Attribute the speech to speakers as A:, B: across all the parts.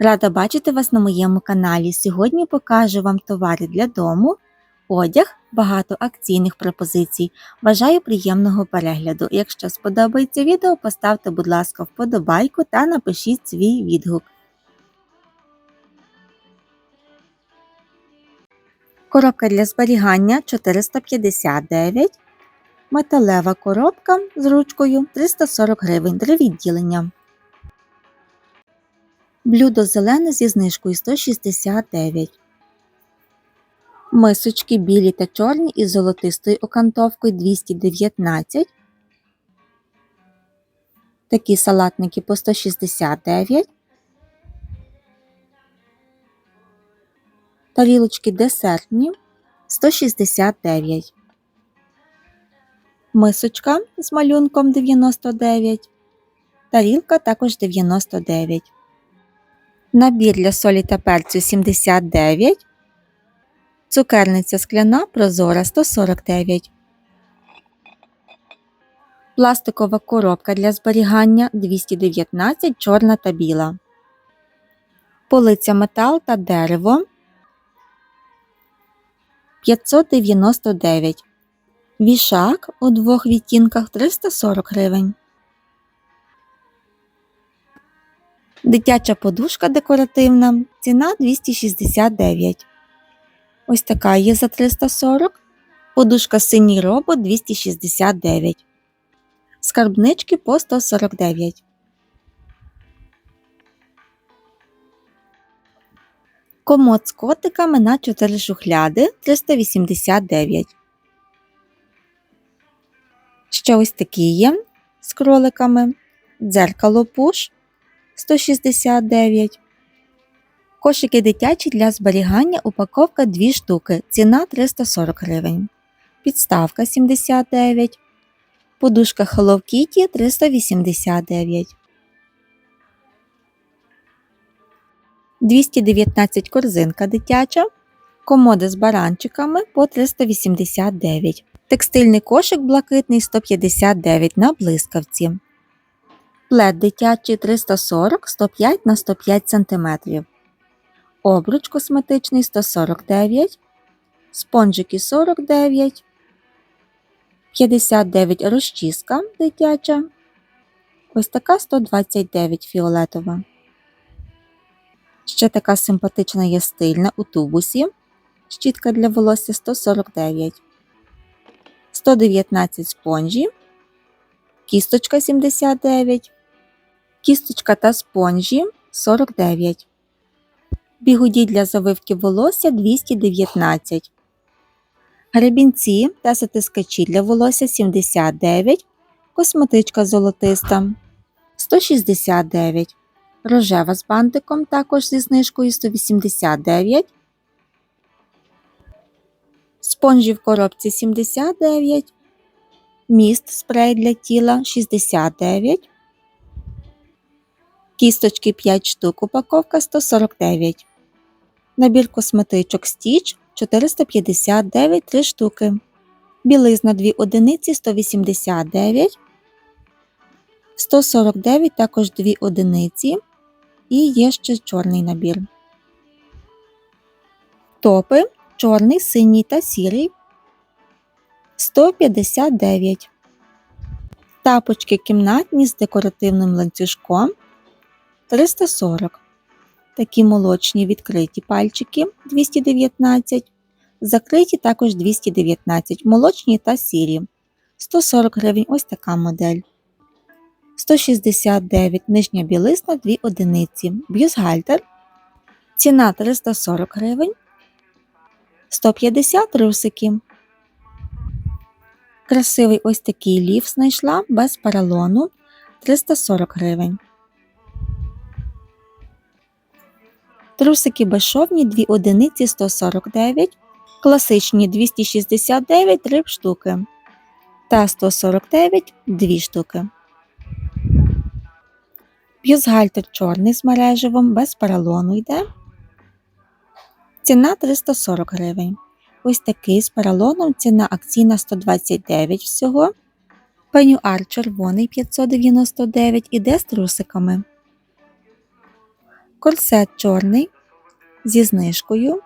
A: Рада бачити вас на моєму каналі. Сьогодні покажу вам товари для дому, одяг, багато акційних пропозицій. Бажаю приємного перегляду. Якщо сподобається відео, поставте, будь ласка, вподобайку та напишіть свій відгук. Коробка для зберігання 459. Металева коробка з ручкою 340 гривень для відділення. Блюдо зелене зі знижкою 169. Мисочки білі та чорні із золотистою окантовкою 219. Такі салатники по 169. Тарілочки десертні 169. Мисочка з малюнком 99. Тарілка також 99. Набір для солі та перцю 79. Цукерниця скляна прозора 149. Пластикова коробка для зберігання 219 чорна та біла. Полиця метал та дерево 599. Вішак у двох відтінках 340 гривень. Дитяча подушка декоративна. Ціна 269. Ось така є за 340. Подушка синій робот 269. Скарбнички по 149. Комод з котиками на 4 шухляди 389. Ще ось такі є з кроликами. Дзеркало пуш 169. Кошики дитячі для зберігання упаковка 2 штуки. Ціна 340 гривень. Підставка 79. Подушка Hello Kitty 389. 219 корзинка дитяча. Комоди з баранчиками по 389. Текстильний кошик блакитний 159 на блискавці. Плед дитячий 340 105 на 105 см. Обруч косметичний 149, спонжики 49, 59 розчіска дитяча. Ось така 129 фіолетова. Ще така симпатична є стильна у тубусі. Щітка для волосся 149, 119 спонжі, кісточка 79, кісточка та спонжі 49. Бігуді для завивки волосся 219. Гребінці та затискачі для волосся 79. Косметичка золотиста 169. Рожева з бантиком також зі знижкою 189. Спонжі в коробці 79. Міст спрей для тіла 69. Кісточки 5 штук, упаковка 149. Набір косметичок Stitch 459 3 штуки. Білизна 2 одиниці 189. 149 також 2 одиниці. І є ще чорний набір. Топи чорний, синій та сірий 159. Тапочки кімнатні з декоративним ланцюжком 340. Такі молочні відкриті пальчики 219. Закриті також 219. Молочні та сірі. 140 гривень ось така модель. 169 нижня білизна 2 одиниці. Бюстгальтер. Ціна 340 гривень. 150 русики. Красивий ось такий ліф знайшла без паралону 340 гривень. Трусики безшовні 2 одиниці 149, класичні 269 3 штуки та 149 2 штуки. Бюстгальтер чорний з мереживом без паралону йде. Ціна 340 гривень. Ось такий з паралоном ціна акційна 129 всього. Пенюар червоний 599 іде з трусиками. Корсет чорний зі знижкою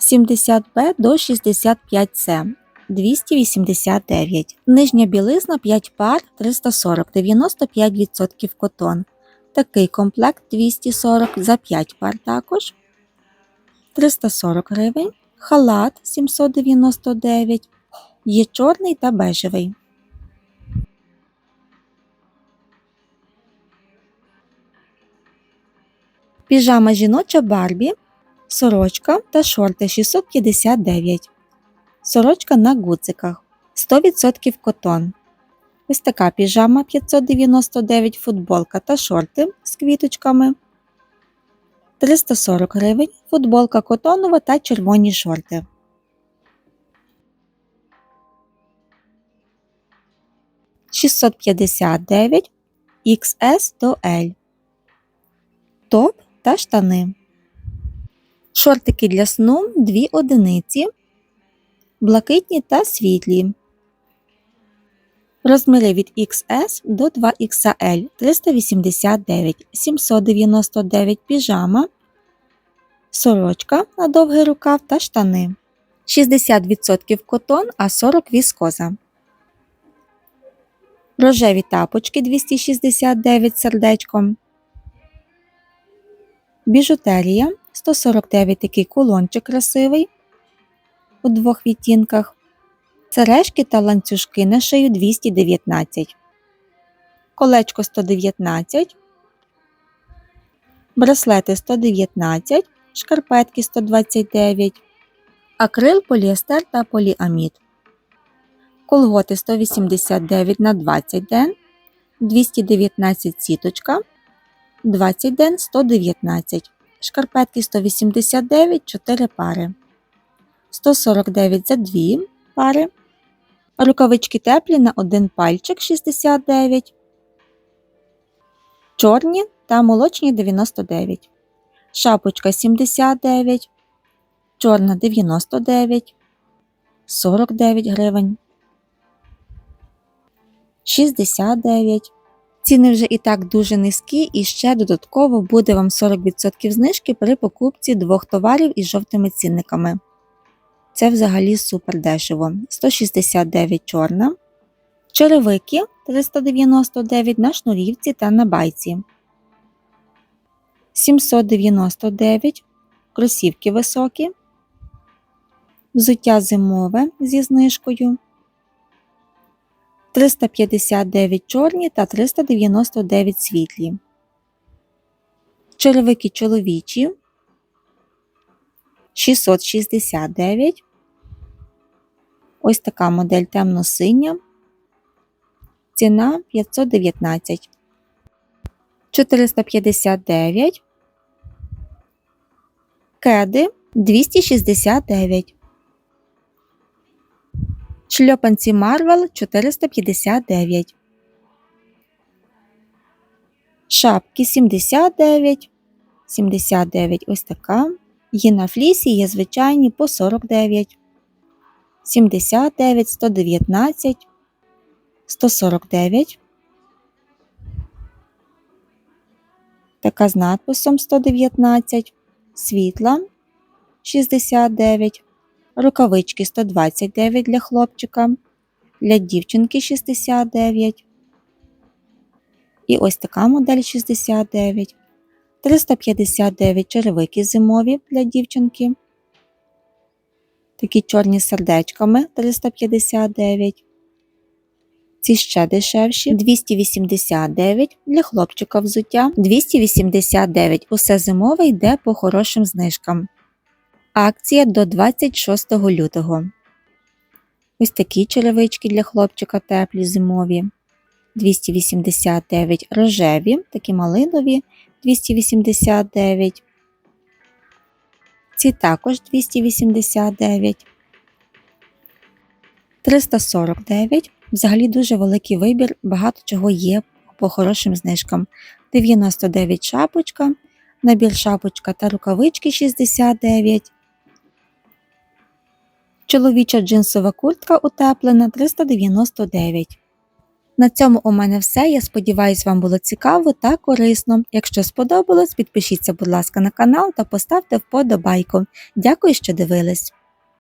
A: 70Б до 65С 289. Нижня білизна 5 пар 340, 95% котон. Такий комплект 240 за 5 пар також. 340 гривень. Халат 799. Є чорний та бежевий. Піжама жіноча Барбі, сорочка та шорти 659. Сорочка на гудзиках 100% котон. Ось така піжама 599 футболка та шорти з квіточками. 340 гривень. Футболка котонова та червоні шорти. Шістсот п'ятдесят дев'ять XS до L. Топ та штани. Шортики для сну 2 одиниці. Блакитні та світлі. Розміри від XS до 2XL 389, 799 піжама, сорочка на довгий рукав та штани. 60% котон, а 40 віскоза. Рожеві тапочки 269 сердечком. Біжутерія 149 такий кулончик красивий у двох відтінках. Сережки та ланцюжки на шию 219, колечко 119, браслети 119, шкарпетки 129, акрил, поліестер та поліамід, колготи 189 на 20 ден, 219 сіточка, 20 ден 119, шкарпетки 189 4 пари, 149 за 2 пари. Рукавички теплі на один пальчик 69, чорні та молочні 99, шапочка 79, чорна 99, 49 гривень, 69. Ціни вже і так дуже низькі, і ще додатково буде вам 40% знижки при покупці двох товарів із жовтими цінниками. Це взагалі супер дешево. 169 чорна. Черевики 399 на шнурівці та на байці. 799 кросівки високі. Взуття зимове зі знижкою. 359 чорні та 399 світлі. Черевики чоловічі 669 Ось така модель темно-синя. Ціна 519. 459. Кеди 269. Шльопанці Марвел 459. Шапки 79. 79 ось така. Є на флісі, є звичайні по 49. 79, 119, 149. Така з надписом 119, світла 69, рукавички 129 для хлопчика, для дівчинки 69. І ось така модель 69, 359 черевики зимові для дівчинки. Такі чорні сердечками 359. Ці ще дешевші 289 для хлопчика взуття 289. Усе зимове йде по хорошим знижкам. Акція до 26 лютого. Ось такі черевички для хлопчика теплі зимові. 289 рожеві, такі малинові 289. Ці також 289, 349. Взагалі дуже великий вибір, багато чого є по хорошим знижкам. 99 шапочка, набір шапочка та рукавички 69. Чоловіча джинсова куртка утеплена 399. На цьому у мене все. Я сподіваюся, вам було цікаво та корисно. Якщо сподобалось, підпишіться, будь ласка, на канал та поставте вподобайку. Дякую, що дивились.